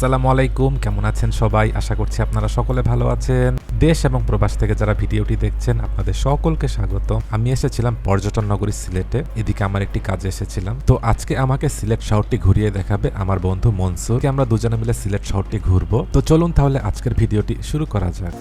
আসসালামু আলাইকুম, কেমন আছেন সবাই? আশা করছি আপনারা সকলে ভালো আছেন। দেশ এবং প্রবাস থেকে যারা ভিডিওটি দেখছেন, আপনাদের সকলকে স্বাগত। আমি এসেছিলাম পর্যটন নগরী সিলেটে, এদিকে আমার একটি কাজে এসেছিলাম। তো আজকে আমাকে সিলেট শহরটি ঘুরিয়ে দেখাবে আমার বন্ধু মনসুর। আমরা দুজনে মিলে সিলেট শহরটি ঘুরবো। তো চলুন তাহলে আজকের ভিডিওটি শুরু করা যাক।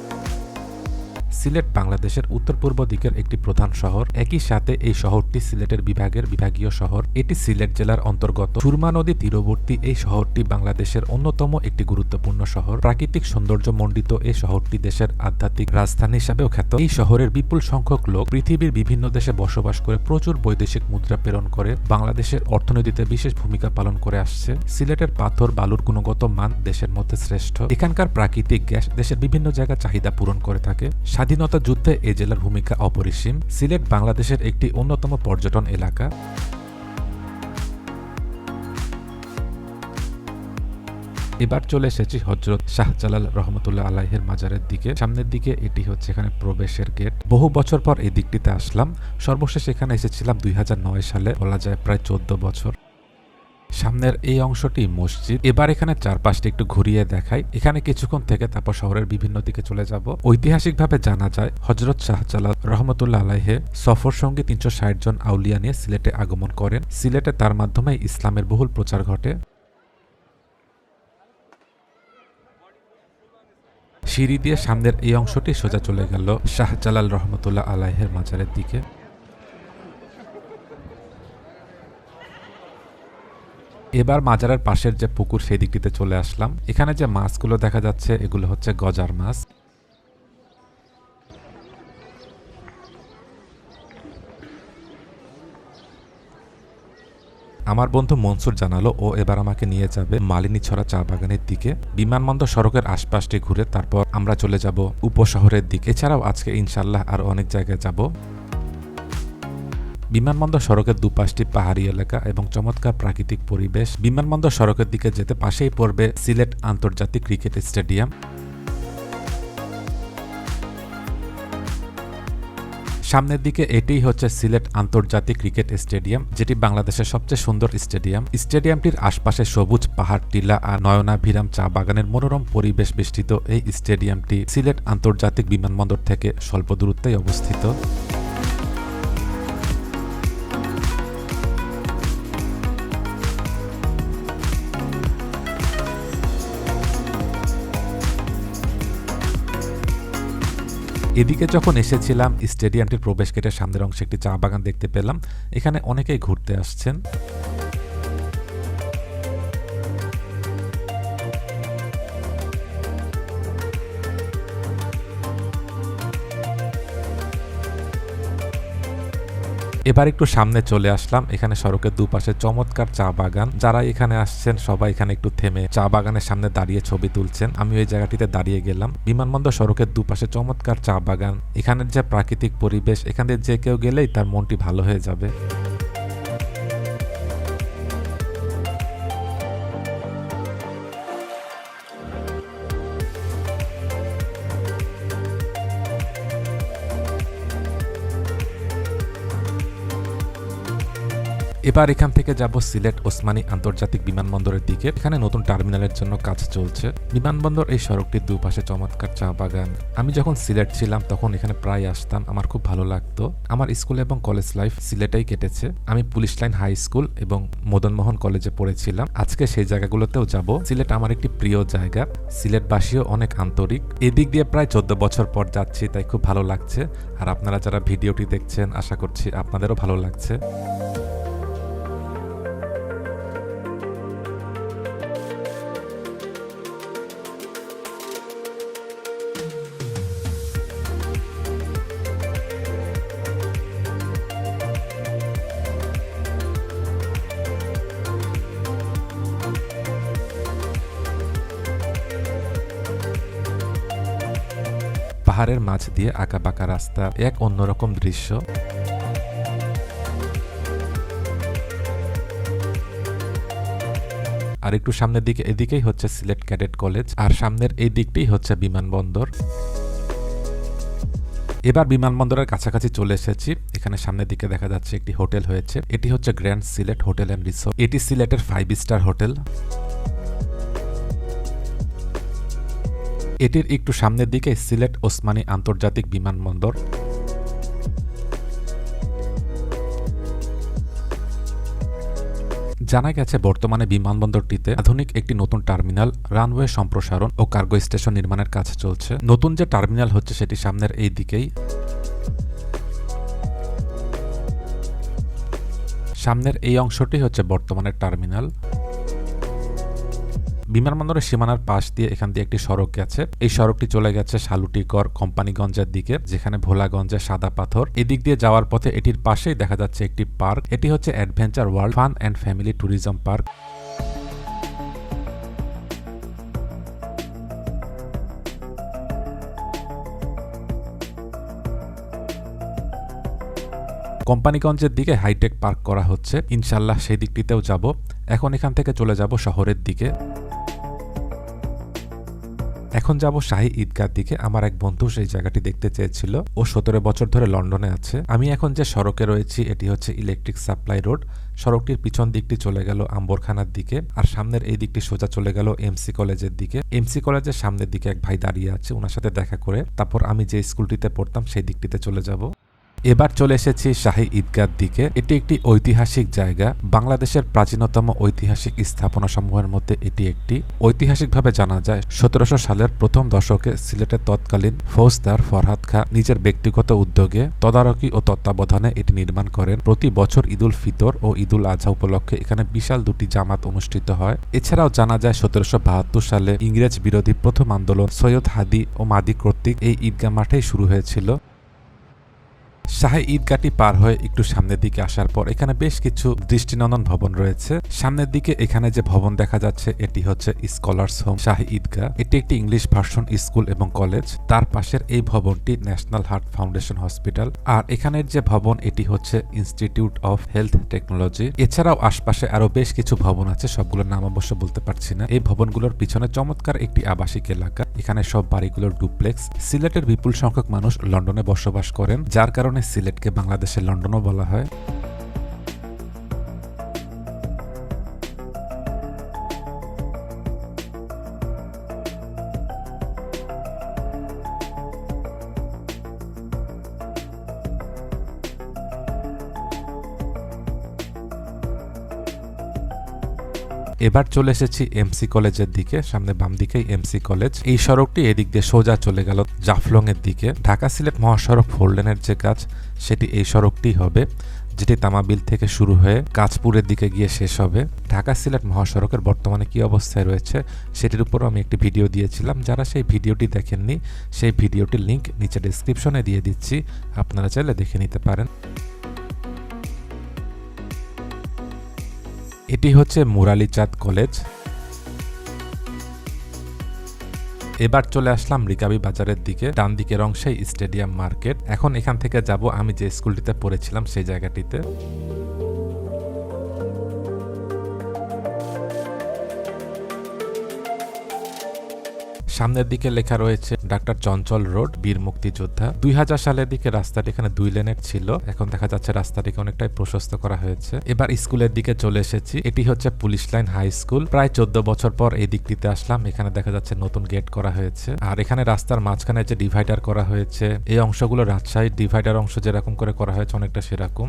সিলেট বাংলাদেশের উত্তর পূর্ব দিকের একটি প্রধান শহর। একই সাথে এই শহরটি সিলেটের বিভাগের বিভাগীয় শহর। এটি সিলেট জেলার অন্তর্গত। সুরমা নদী তীরবর্তী এই শহরটি বাংলাদেশের অন্যতম একটি গুরুত্বপূর্ণ শহর। প্রাকৃতিক সৌন্দর্য মণ্ডিত এই শহরটি দেশের আধ্যাত্মিক রাজধানী হিসাবেও খ্যাত। এই শহরের বিপুল সংখ্যক লোক পৃথিবীর বিভিন্ন দেশে বসবাস করে প্রচুর বৈদেশিক মুদ্রা প্রেরণ করে, বাংলাদেশের অর্থনীতিতে বিশেষ ভূমিকা পালন করে আসছে। সিলেটের পাথর বালুর গুণগত মান দেশের মধ্যে শ্রেষ্ঠ। এখানকার প্রাকৃতিক গ্যাস দেশের বিভিন্ন জায়গায় চাহিদা পূরণ করে থাকে। স্বাধীনতা যুদ্ধে এ জেলার ভূমিকা অপরিসীম। সিলেট বাংলাদেশের একটি অন্যতম পর্যটন এলাকা। এবার চলে এসেছি হজরত শাহজালাল রহমতুল্লাহ আলাহের মাজারের দিকে। সামনের দিকে এটি হচ্ছে এখানে প্রবেশের গেট। বহু বছর পর এই দিকটিতে আসলাম। সর্বশেষ এখানে এসেছিলাম দুই হাজার নয় সালে। বলা যায় প্রায় চোদ্দ বছর। সামনের এই অংশটি মসজিদ। এবার এখানে চারপাশটি একটু ঘুরিয়ে দেখাই। এখানে কিছুক্ষণ থেকে তারপর শহরের বিভিন্ন দিকে চলে যাব। ঐতিহাসিকভাবে জানা যায় হজরত শাহজালাল রহমতুল্লাহ আলাহে সফর সঙ্গে তিনশো ষাট জন আউলিয়া নিয়ে সিলেটে আগমন করেন। সিলেটে তার মাধ্যমে ইসলামের বহুল প্রচার ঘটে। সিঁড়ি দিয়ে সামনের এই অংশটি সোজা চলে গেল শাহজালাল রহমতুল্লাহ আলাহের মাজারের দিকে। এবার মাজারের পাশের যে পুকুর সেই দিকটিতে চলে আসলাম। এখানে যে মাছগুলো দেখা যাচ্ছে, এগুলো হচ্ছে গজার মাছ। আমার বন্ধু মনসুর জানালো, ও এবার আমাকে নিয়ে যাবে মালিনী ছড়া চা বাগানের দিকে। বিমানবন্দর সড়কের আশপাশটি ঘুরে তারপর আমরা চলে যাব উপশহরের দিকে। এছাড়াও আজকে ইনশাল্লাহ আর অনেক জায়গায় যাব। বিমানবন্দর সড়কের দুপাশটি পাহাড়ি এলাকা এবং চমৎকার প্রাকৃতিক পরিবেশ। বিমানবন্দর সড়কের দিকে যেতে পাশেই পড়বে সিলেট আন্তর্জাতিক ক্রিকেট স্টেডিয়াম। সামনের দিকে এটিই হচ্ছে সিলেট আন্তর্জাতিক ক্রিকেট স্টেডিয়াম, যেটি বাংলাদেশের সবচেয়ে সুন্দর স্টেডিয়াম। স্টেডিয়ামটির আশপাশে সবুজ পাহাড়, টিলা আর নয়নাভিরাম চা বাগানের মনোরম পরিবেশ বেষ্টিত এই স্টেডিয়ামটি সিলেট আন্তর্জাতিক বিমানবন্দর থেকে স্বল্প দূরত্বেই অবস্থিত। এদিকে যখন এসেছিলাম, স্টেডিয়ামটির প্রবেশ গেটের সামনের অংশে একটি চা বাগান দেখতে পেলাম। এখানে অনেকেই ঘুরতে আসছেন। এবার একটু সামনে চলে আসলাম। এখানে সড়কের দুপাশে চমৎকার চা বাগান। যারা এখানে আসছেন, সবাই এখানে একটু থেমে চা বাগানের সামনে দাঁড়িয়ে ছবি তুলছেন। আমি ওই জায়গাটিতে দাঁড়িয়ে গেলাম। বিমানবন্দর সড়কের দুপাশে চমৎকার চা বাগান। এখানের যে প্রাকৃতিক পরিবেশ, এখানে যে কেউ গেলেই তার মনটি ভালো হয়ে যাবে। এবার এখান থেকে যাব সিলেট ওসমানী আন্তর্জাতিক বিমানবন্দরের দিকে। এখানে নতুন টার্মিনালের জন্য কাজ চলছে। বিমানবন্দর এই সড়কটির দুপাশে চমৎকার চা বাগান। আমি যখন সিলেট ছিলাম, তখন এখানে প্রায় আসতাম। আমার খুব ভালো লাগতো। আমার স্কুল এবং কলেজ লাইফ সিলেটেই কেটেছে। আমি পুলিশ লাইন হাই স্কুল এবং মদনমোহন কলেজে পড়েছিলাম। আজকে সেই জায়গাগুলোতেও যাব। সিলেট আমার একটি প্রিয় জায়গা। সিলেটবাসীও অনেক আন্তরিক। এদিক দিয়ে প্রায় চোদ্দ বছর পর যাচ্ছি, তাই খুব ভালো লাগছে। আর আপনারা যারা ভিডিওটি দেখছেন, আশা করছি আপনাদেরও ভালো লাগছে। পাহাড়ের মাঝ দিয়ে আঁকা বাঁকা রাস্তা, এক অন্যরকম দৃশ্য। আর একটু সামনের দিকে, এদিকেই হচ্ছে সিলেট ক্যাডেট কলেজ, আর সামনের এই দিকটাই হচ্ছে বিমানবন্দর। এবার বিমানবন্দরের কাছাকাছি চলে এসেছি। এখানে সামনের দিকে দেখা যাচ্ছে একটি হোটেল হয়েছে। এটি হচ্ছে grand Sylhet hotel and resort. এটি সিলেটের ফাইভ স্টার হোটেল। এটির একটু সামনের দিকে সিলেট ওসমানী আন্তর্জাতিক বিমানবন্দর। জানা গেছে, বর্তমানে বিমানবন্দরটিতে আধুনিক একটি নতুন টার্মিনাল, রানওয়ে সম্প্রসারণ ও কার্গো স্টেশন নির্মাণের কাজ চলছে। নতুন যে টার্মিনাল হচ্ছে, সেটি সামনের এই দিকেই। সামনের এই অংশটি হচ্ছে বর্তমানের টার্মিনাল। বিমানবন্দরের সীমানার পাশ দিয়ে এখান দিয়ে একটি সড়ক গেছে। এই সড়কটি চলে গেছে শালুটিকর কোম্পানিগঞ্জের দিকে, যেখানে ভোলাগঞ্জে সাদা পাথর। এদিক দিয়ে যাওয়ার পথে এটির পাশেই দেখা যাচ্ছে একটি পার্ক। এটি হচ্ছে adventure world fun and family tourism park. কোম্পানিগঞ্জের দিকে হাইটেক পার্ক করা হচ্ছে। ইনশাল্লাহ সেই দিকটিতেও যাব। এখন এখান থেকে চলে যাব শহরের দিকে। এখন যাব শাহী ঈদগার দিকে। আমার এক বন্ধু সেই জায়গাটি দেখতে চেয়েছিল। ও সতেরো বছর ধরে লন্ডনে আছে। আমি এখন যে সড়কে রয়েছি, এটি হচ্ছে ইলেকট্রিক সাপ্লাই রোড। সড়কটির পিছন দিকটি চলে গেল আম্বরখানার দিকে আর সামনের এই দিকটি সোজা চলে গেল এমসি কলেজের দিকে। এমসি কলেজের সামনের দিকে এক ভাই দাঁড়িয়ে আছে ওনার সাথে দেখা করে তারপর আমি যে স্কুলটিতে পড়তাম, সেই দিকটিতে চলে যাব। এবার চলে এসেছি শাহী ঈদগার দিকে। এটি একটি ঐতিহাসিক জায়গা। বাংলাদেশের প্রাচীনতম ঐতিহাসিক স্থাপনা সমূহের মধ্যে এটি একটি। ঐতিহাসিকভাবে জানা যায়, সতেরোশো সালের প্রথম দশকে সিলেটের তৎকালীন ফৌজদার ফরহাদ খা নিজের ব্যক্তিগত উদ্যোগে তদারকি ও তত্ত্বাবধানে এটি নির্মাণ করেন। প্রতি বছর ঈদুল ফিতর ও ঈদুল আজহা উপলক্ষে এখানে বিশাল দুটি জামাত অনুষ্ঠিত হয়। এছাড়াও জানা যায়, সতেরোশো বাহাত্তর সালে ইংরেজ বিরোধী প্রথম আন্দোলন সৈয়দ হাদি ও মাদি কর্তৃক এই ঈদগাহ মাঠেই শুরু হয়েছিল। শাহী ঈদগাটি পার হয়ে একটু সামনের দিকে আসার পর এখানে বেশ কিছু দৃষ্টিনন্দন ভবন রয়েছে। সামনের দিকে এখানে যে ভবন দেখা যাচ্ছে, এটি হচ্ছে স্কলার্স হোম, শাহী ঈদগাহ। এটি একটি ইংলিশ ভার্সন স্কুল এবং কলেজ। তার পাশের এই ভবনটি ন্যাশনাল হার্ট ফাউন্ডেশন হসপিটাল। আর এখানের যে ভবন, এটি হচ্ছে ইনস্টিটিউট অফ হেলথ টেকনোলজি। এছাড়াও আশপাশে আরও বেশ কিছু ভবন আছে, সবগুলোর নাম অবশ্য বলতে পারছি না। এই ভবনগুলোর পিছনে চমৎকার একটি আবাসিক এলাকা। এখানে সব বাড়িগুলোর ডুপ্লেক্স। সিলেটের বিপুল সংখ্যক মানুষ লন্ডনে বসবাস করেন, যার কারণে সিলেটকে বাংলাদেশের লন্ডনও বলা হয়। এবার চলে এসেছি এমসি কলেজের দিকে, সামনে বাম দিকেই এমসি কলেজ। এই সড়কটি এদিক দিয়ে সোজা চলে গেল জাফলং এর দিকে। ঢাকা সিলেট মহাসড়ক ফোর লেনের যে কাজ, সেটি এই সড়কটি হবে, যেটি তামাবিল থেকে শুরু হয়ে কাঁচপুরের দিকে গিয়ে শেষ হবে। ঢাকা সিলেট মহাসড়কের বর্তমানে কি অবস্থায় রয়েছে, সেটির উপরও আমি একটি ভিডিও দিয়েছিলাম। যারা সেই ভিডিওটি দেখেননি, সেই ভিডিওটির লিংক নিচে ডিসক্রিপশনে দিয়ে দিচ্ছি, আপনারা চাইলে দেখে নিতে পারেন। এটি হচ্ছে মুরালিচাঁদ কলেজ। এবার চলে আসলাম রিকাবি বাজারের দিকে, ডান দিকের অংশে স্টেডিয়াম মার্কেট। এখন এখান থেকে যাব আমি যে স্কুলটিতে পড়েছিলাম সেই জায়গাটিতে। সামনের দিকে লেখা রয়েছে ডাক্তার চঞ্চল রোড, বীর মুক্তিযোদ্ধা। দুই হাজার সালের দিকে রাস্তাটি এখানে দুই লেনের ছিল। এখন দেখা যাচ্ছে রাস্তাটিকে অনেকটাই প্রশস্ত করা হয়েছে। এবার স্কুলের দিকে চলে এসেছি। এটি হচ্ছে পুলিশ লাইন হাই স্কুল। প্রায় চোদ্দ বছর পর এই দিকটিতে আসলাম। এখানে দেখা যাচ্ছে নতুন গেট করা হয়েছে। আর এখানে রাস্তার মাঝখানে যে ডিভাইডার করা হয়েছে, এই অংশগুলো রাজশাহী ডিভাইডার অংশ যেরকম করে করা হয়েছে, অনেকটা সেরকম।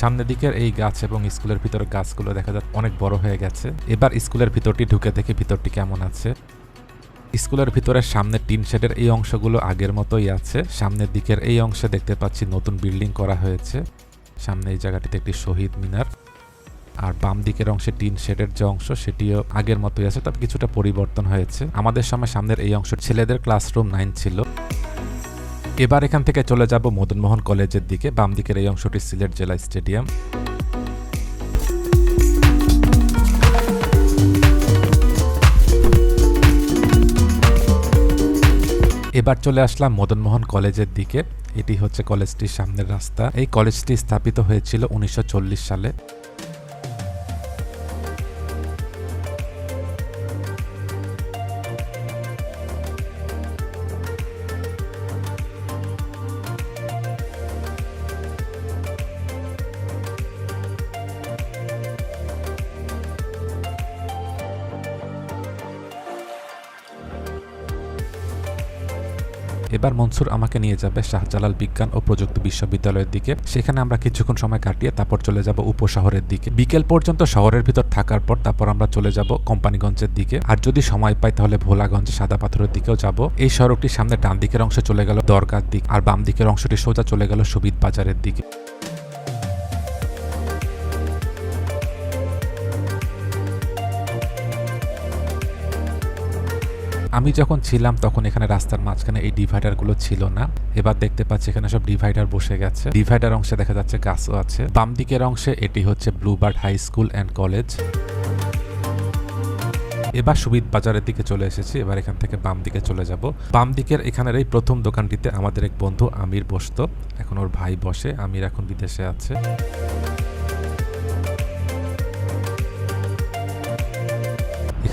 সামনের দিকের এই গাছ এবং স্কুলের ভিতরে গাছগুলো দেখা যাচ্ছে অনেক বড় হয়ে গেছে। এবার স্কুলের ভিতরটি ঢুকে দেখে ভিতরটি কেমন আছে। স্কুলের ভিতরে সামনের টিন শেডের এই অংশগুলো আগের মতোই আছে। সামনের দিকের এই অংশে দেখতে পাচ্ছি নতুন বিল্ডিং করা হয়েছে। সামনে এই জায়গাটিতে একটি শহীদ মিনার। আর বাম দিকের অংশে টিন শেডের যে অংশ, সেটিও আগের মতোই আছে, তবে কিছুটা পরিবর্তন হয়েছে। আমাদের সময় সামনের এই অংশ ছেলেদের ক্লাসরুম নাইন ছিল। এবার এখান থেকে চলে যাব মদনমোহন কলেজের দিকে, বাম দিকের এই অংশটি সিলেট জেলা স্টেডিয়াম। এবার চলে আসলাম মদনমোহন কলেজের দিকে, এটি হচ্ছে কলেজটির সামনের রাস্তা। এই কলেজটি স্থাপিত হয়েছিল উনিশশো চল্লিশ সালে। এবার মনসুর আমাকে নিয়ে যাবে শাহজালাল বিজ্ঞান ও প্রযুক্তি বিশ্ববিদ্যালয়ের দিকে। সেখানে আমরা কিছুক্ষণ সময় কাটিয়ে তারপর চলে যাব উপশহরের দিকে। বিকেল পর্যন্ত শহরের ভিতর থাকার পর তারপর আমরা চলে যাব কোম্পানিগঞ্জের দিকে। আর যদি সময় পাই তাহলে ভোলাগঞ্জ সাদা পাথরের দিকেও যাব। এই সড়কটির সামনে ডান দিকের অংশ চলে গেল দরগার দিক, আর বাম দিকের অংশটি সোজা চলে গেল সুবিধ বাজারের দিকে। আমি যখন ছিলাম তখন এখানে রাস্তার মাঝখানে এই ডিভাইডারগুলো ছিল না। এবার দেখতে পাচ্ছি এখানে সব ডিভাইডার বসে গেছে। ডিভাইডার অংশে দেখা যাচ্ছে গাছও আছে। বাম দিকের অংশে এটি হচ্ছে bluebird high school and college. এবার সুবিদ বাজারের দিকে চলে এসেছি। এবার এখান থেকে বাম দিকে চলে যাব। বাম দিকের এখানের এই প্রথম দোকানটিতে আমাদের এক বন্ধু আমির বসতো। এখন ওর ভাই বসে। আমির এখন বিদেশে আছে।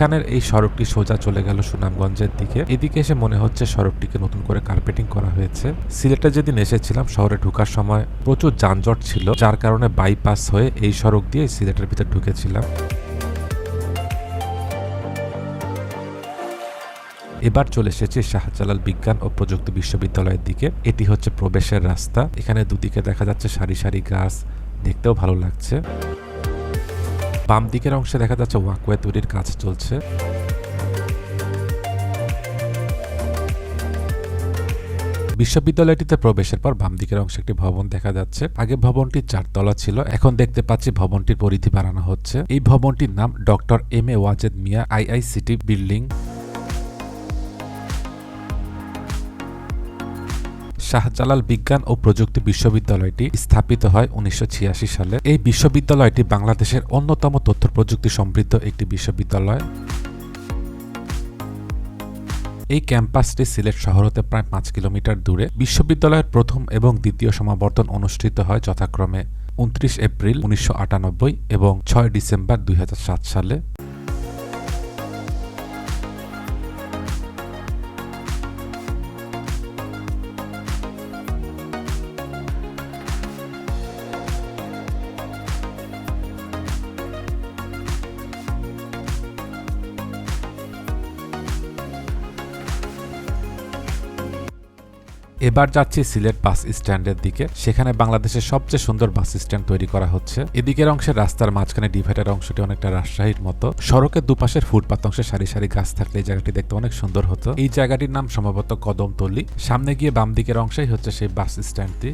এখানের এই সড়কটি সোজা চলে গেল সুনামগঞ্জের দিকে। এদিকে এসে মনে হচ্ছে সড়কটিকে নতুন করে কার্পেটিং করা হয়েছে। সিলেটে যেদিন এসেছিলাম, শহরে ঢোকার সময় প্রচুর যানজট ছিল, যার কারণে বাইপাস হয়ে এই সড়ক দিয়ে সিলেটের ভিতর ঢুকেছিলাম। এবার চলে এসেছি শাহজালাল বিজ্ঞান ও প্রযুক্তি বিশ্ববিদ্যালয়ের দিকে। এটি হচ্ছে প্রবেশের রাস্তা। এখানে দুদিকে দেখা যাচ্ছে সারি সারি গাছ। দেখতেও ভালো লাগছে। বাম দিকের অংশে দেখা যাচ্ছে ওয়াকওয়ে তৈরির কাজ চলছে। বিশ্ববিদ্যালয়টিতে প্রবেশের পর বাম দিকের অংশে একটি ভবন দেখা যাচ্ছে। আগে ভবনটি চারতলা ছিল, এখন দেখতে পাচ্ছি ভবনটির পরিধি বাড়ানো হচ্ছে। এই ভবনটির নাম doctor M A Wazed Miah, IICT building. Shahjalal বিজ্ঞান ও প্রযুক্তি বিশ্ববিদ্যালয়টি স্থাপিত হয় উনিশশো ছিয়াশি সালে। এই বিশ্ববিদ্যালয়টি বাংলাদেশের অন্যতম তথ্য প্রযুক্তি সমৃদ্ধ একটি বিশ্ববিদ্যালয়। এই ক্যাম্পাসটি সিলেট শহর হতে প্রায় পাঁচ কিলোমিটার দূরে। বিশ্ববিদ্যালয়ের প্রথম এবং দ্বিতীয় সমাবর্তন অনুষ্ঠিত হয় যথাক্রমে উনত্রিশ এপ্রিল উনিশশো আটানব্বই এবং ছয় ডিসেম্বর দুই হাজার সাত সালে। এবার যাচ্ছি সিলেট বাস স্ট্যান্ডের দিকে। সেখানে বাংলাদেশের সবচেয়ে সুন্দর বাস স্ট্যান্ড তৈরি করা হচ্ছে। এদিকের অংশের রাস্তার মাঝখানে ডিভাইডার অংশটি অনেকটা রাজশাহীর মতো। সড়কের দুপাশের ফুটপাত অংশে সারি সারি গাছ থাকলে এই জায়গাটি দেখতে অনেক সুন্দর হতো। এই জায়গাটির নাম সম্ভবত কদমতলি। সামনে গিয়ে বাম দিকের অংশেই হচ্ছে সেই বাস স্ট্যান্ডটি।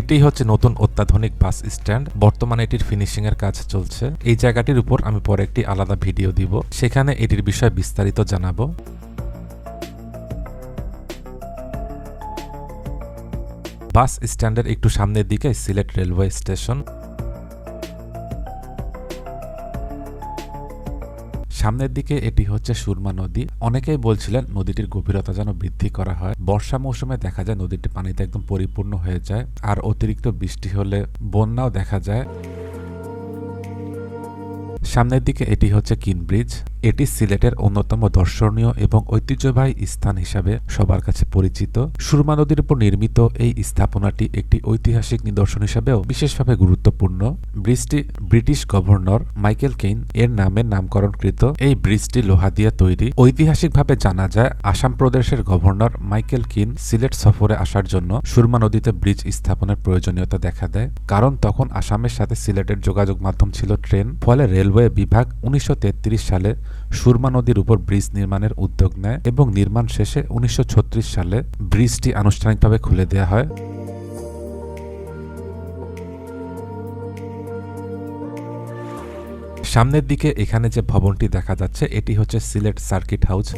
এটি হচ্ছে নতুন অত্যাধুনিক বাস স্ট্যান্ড। বর্তমানে এটির ফিনিশিং এর কাজ চলছে। এই জায়গাটির উপর আমি পরে একটি আলাদা ভিডিও দিব। সেখানে এটির বিষয়ে বিস্তারিত জানাব। বাস স্ট্যান্ডের একটু সামনের দিকে সিলেট রেলওয়ে স্টেশন। সামনের দিকে এটি হচ্ছে সুরমা নদী। অনেকেই বলছিলেন নদীটির গভীরতা যেন বৃদ্ধি করা হয়। বর্ষা মৌসুমে দেখা যায় নদীটি পানিতে একদম পরিপূর্ণ হয়ে যায়। আর অতিরিক্ত বৃষ্টি হলে বন্যাও দেখা যায়। সামনের দিকে এটি হচ্ছে কিন ব্রিজ এটি সিলেটের অন্যতম দর্শনীয় এবং ঐতিহ্যবাহী স্থান হিসাবে সবার কাছে পরিচিত। সুরমা নদীর উপর নির্মিত এই স্থাপনাটি একটি ঐতিহাসিক নিদর্শন হিসাবেও বিশেষভাবে গুরুত্বপূর্ণ। ব্রিজটি ব্রিটিশ গভর্নর মাইকেল কেইন এর নামে নামকরণকৃত। এই ব্রিজটি লোহা দিয়ে তৈরি। ঐতিহাসিকভাবে জানা যায়, আসাম প্রদেশের গভর্নর মাইকেল কিন সিলেট সফরে আসার জন্য সুরমা নদীতে ব্রিজ স্থাপনের প্রয়োজনীয়তা দেখা দেয়। কারণ তখন আসামের সাথে সিলেটের যোগাযোগ মাধ্যম ছিল ট্রেন। ফলে রেলওয়ে বিভাগ উনিশশো তেত্রিশ সালে সুরমা নদীর উপর ব্রিজ নির্মাণের উদ্যোগ নেয় এবং নির্মাণ শেষে উনিশশো ছত্রিশ সালে ব্রিজটি আনুষ্ঠানিকভাবে খুলে দেওয়া হয়। সামনের দিকে এখানে যে ভবনটি দেখা যাচ্ছে, এটি হচ্ছে সিলেট সার্কিট হাউস।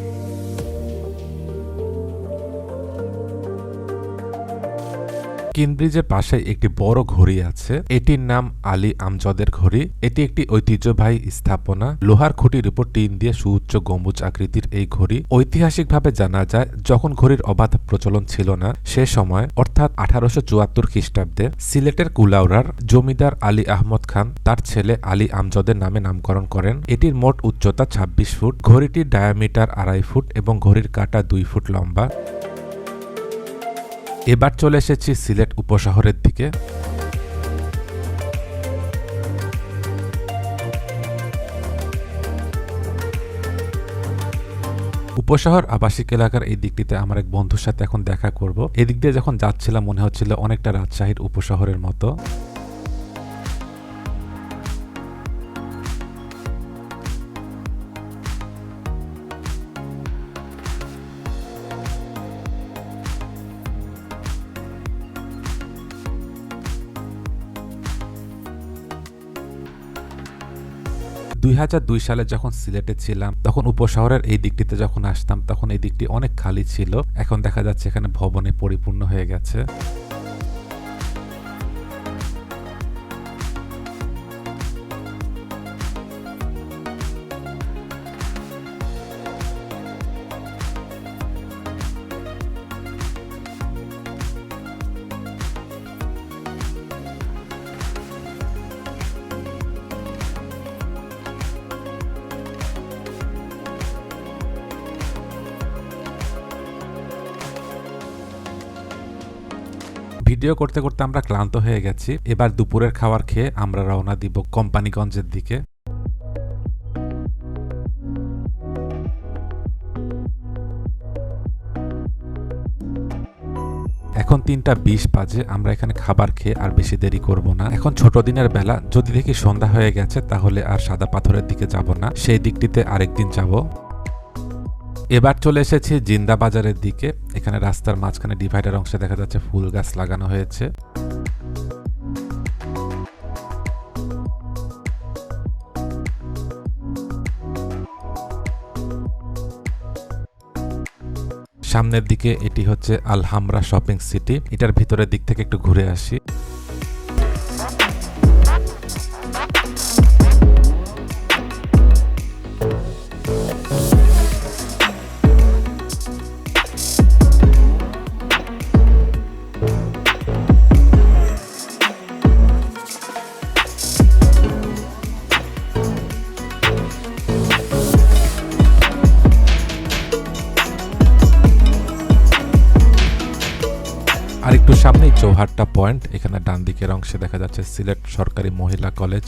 কিনব্রিজের পাশে একটি বড় ঘড়ি আছে। এটির নাম আলী আমজদের ঘড়ি। এটি একটি ঐতিহ্যবাহী স্থাপনা। লোহার খুঁটির উপর টিন দিয়ে সুউচ্চ গম্বুজ আকৃতির এই ঘড়ি। ঐতিহাসিকভাবে জানা যায়, যখন ঘড়ির অবাধ প্রচলন ছিল না, সে সময়, অর্থাৎ আঠারোশো চুয়াত্তর খ্রিস্টাব্দে, সিলেটের কুলাউরার জমিদার আলী আহমদ খান, তার ছেলে আলী আমজদের নামে নামকরণ করেন। এটির মোট উচ্চতা ২৬ ফুট। ঘড়িটির ডায়ামিটার আড়াই ফুট এবং ঘড়ির কাটা দুই ফুট লম্বা। এবার চলে এসেছি সিলেট উপশহরের দিকে। উপশহর আবাসিক এলাকার এই দিকটিতে আমার এক বন্ধুর সাথে এখন দেখা করব। এদিক দিয়ে যখন যাচ্ছিলাম, মনে হচ্ছিল অনেকটা রাজশাহীর উপশহরের মতো। দুই হাজার দুই সালে যখন সিলেটে ছিলাম, তখন উপশহরের এই দিকটিতে যখন আসতাম, তখন এই দিকটি অনেক খালি ছিল। এখন দেখা যাচ্ছে এখানে ভবনে পরিপূর্ণ হয়ে গেছে। ভিডিও করতে করতে আমরা ক্লান্ত হয়ে গেছি। এবার দুপুরের খাবার খেয়ে আমরা রওনা দিব কোম্পানিগঞ্জের দিকে। এখন তিনটা বিশ বাজে, আমরা এখানে খাবার খেয়ে আর বেশি দেরি করব না। এখন ছোট দিনের বেলা, যদি দেখি সন্ধ্যা হয়ে গেছে, তাহলে আর সাদা পাথরের দিকে যাব না। সেই দিকটিতে আরেকদিন যাব। এবার চলে এসেছি জিন্দা বাজারের দিকে। এখানে রাস্তার মাঝখানে ডিভাইডার অংশে দেখা যাচ্ছে ফুল গাছ লাগানো হয়েছে। সামনের দিকে এটি হচ্ছে আলহামরা শপিং সিটি। এটার ভিতরের দিক থেকে একটু ঘুরে আসি। ডান দিকের অংশে দেখা যাচ্ছে সিলেট সরকারি মহিলা কলেজ।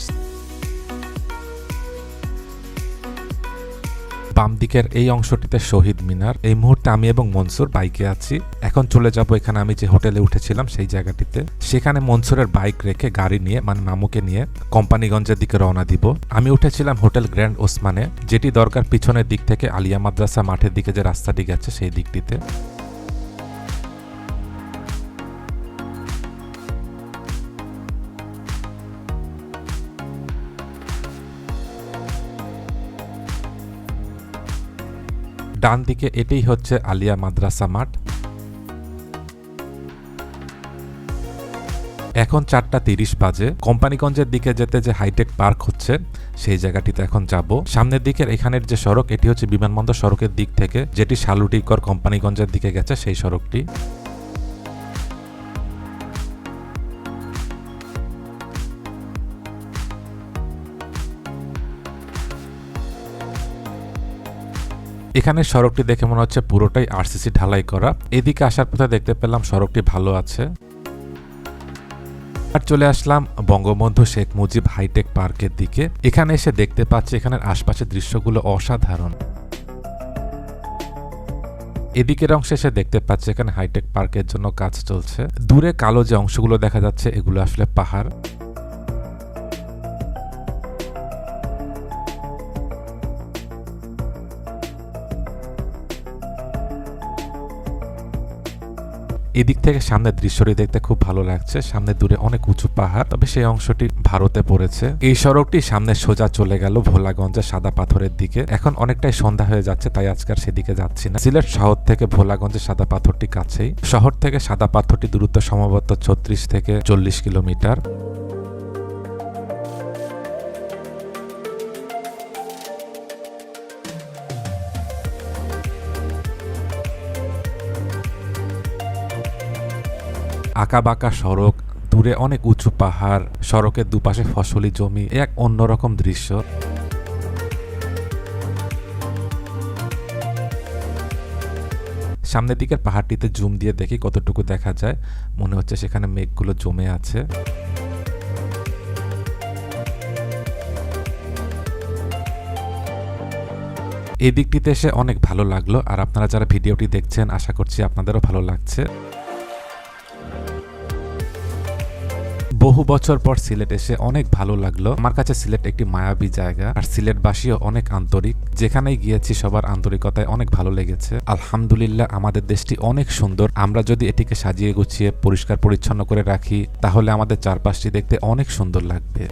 বাম দিকের এই অংশটিতে শহীদ মিনার। এই মুহূর্তে আমি এবং মনসুর বাইকে আছি। এখন চলে যাব এখানে আমি যে হোটেলে উঠেছিলাম সেই জায়গাটিতে। সেখানে মনসুরের বাইক রেখে গাড়ি নিয়ে মানে মামুকে নিয়ে কোম্পানিগঞ্জের দিকে রওনা দিব। আমি উঠেছিলাম হোটেল গ্র্যান্ড ওসমানে, যেটি দরকার পিছনের দিক থেকে আলিয়া মাদ্রাসা মাঠের দিকে যে রাস্তাটি গেছে সেই দিকটিতে। ডান দিকে এটাই হচ্ছে আলিয়া মাদ্রাসা মাঠ। এখন চারটা তিরিশ বাজে। কোম্পানিগঞ্জের দিকে যেতে যে হাইটেক পার্ক হচ্ছে, সেই জায়গাটিতে এখন যাব। সামনের দিকের এখানের যে সড়ক, এটি হচ্ছে বিমানবন্দর সড়কের দিক থেকে, যেটি শালুটিকর কোম্পানিগঞ্জের দিকে গেছে সেই সড়কটি। এখানে সড়কটি দেখে মনে হচ্ছে পুরোটাই আরসিসি ঢালাই করা। এদিকে আসার পথে দেখতে পেলাম সড়কটি ভালো আছে। আর চলে আসলাম বঙ্গবন্ধু শেখ মুজিব হাইটেক পার্কের দিকে। এখানে এসে দেখতে পাচ্ছি এখানের আশপাশের দৃশ্যগুলো অসাধারণ। এদিকের অংশে এসে দেখতে পাচ্ছি এখানে হাইটেক পার্কের জন্য কাজ চলছে। দূরে কালো যে অংশগুলো দেখা যাচ্ছে, এগুলো আসলে পাহাড়। এদিক থেকে সামনের দৃশ্যটি দেখতে খুব ভালো লাগছে। সামনে দূরে অনেক উঁচু পাহাড়, তবে সেই অংশটি ভারতে পড়েছে। এই সড়কটি সামনে সোজা চলে গেল ভোলাগঞ্জের সাদা পাথরের দিকে। এখন অনেকটাই সন্ধ্যা হয়ে যাচ্ছে, তাই আজকাল সেদিকে যাচ্ছি না। সিলেট শহর থেকে ভোলাগঞ্জের সাদা পাথরটি কাছেই। শহর থেকে সাদা পাথরটি দূরত্ব সম্ভবত ছত্রিশ থেকে চল্লিশ কিলোমিটার। আঁকাবাঁকা সড়ক, দূরে অনেক উঁচু পাহাড়, সড়কের দুপাশে ফসলি জমি এক অন্যরকম দৃশ্য। সামনের দিকের পাহাড়টিতে জুম দিয়ে দেখি কতটুকু দেখা যায়। মনে হচ্ছে সেখানে মেঘগুলো জমে আছে। এই দিকটিতে এসে অনেক ভালো লাগল, আর আপনারা যারা ভিডিওটি দেখছেন, আশা করছি আপনাদেরও ভালো লাগছে। বহু বছর পর সিলেট এসে অনেক ভালো লাগল। আমার কাছে সিলেট একটি মায়াবী জায়গা আর সিলেটবাসীও অনেক আন্তরিক। যেখানেই গিয়েছি সবার আন্তরিকতায় অনেক ভালো লেগেছে। আলহামদুলিল্লাহ, আমাদের দেশটি অনেক সুন্দর। আমরা যদি এটিকে সাজিয়ে গুছিয়ে পরিষ্কার পরিচ্ছন্ন করে রাখি, তাহলে আমাদের চারপাশটি দেখতে অনেক সুন্দর লাগবে।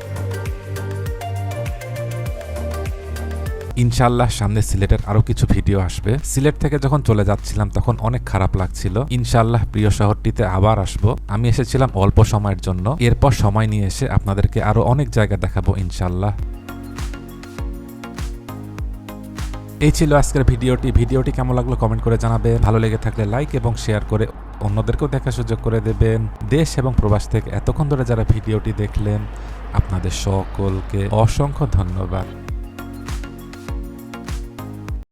ইনশাল্লাহ সামনে সিলেটের আরও কিছু ভিডিও আসবে। সিলেট থেকে যখন চলে যাচ্ছিলাম, তখন অনেক খারাপ লাগছিল। ইনশাল্লাহ প্রিয় শহরটিতে আবার আসব। আমি এসেছিলাম অল্প সময়ের জন্য। এরপর সময় নিয়ে এসে আপনাদেরকে আরও অনেক জায়গা দেখাবো ইনশাল্লাহ এই ছিল আজকের ভিডিওটি। ভিডিওটি কেমন লাগল কমেন্ট করে জানাবেন। ভালো লেগে থাকলে লাইক এবং শেয়ার করে অন্যদেরকেও দেখার সুযোগ করে দেবেন। দেশ এবং প্রবাস থেকে এতক্ষণ ধরে যারা ভিডিওটি দেখলেন, আপনাদের সকলকে অসংখ্য ধন্যবাদ।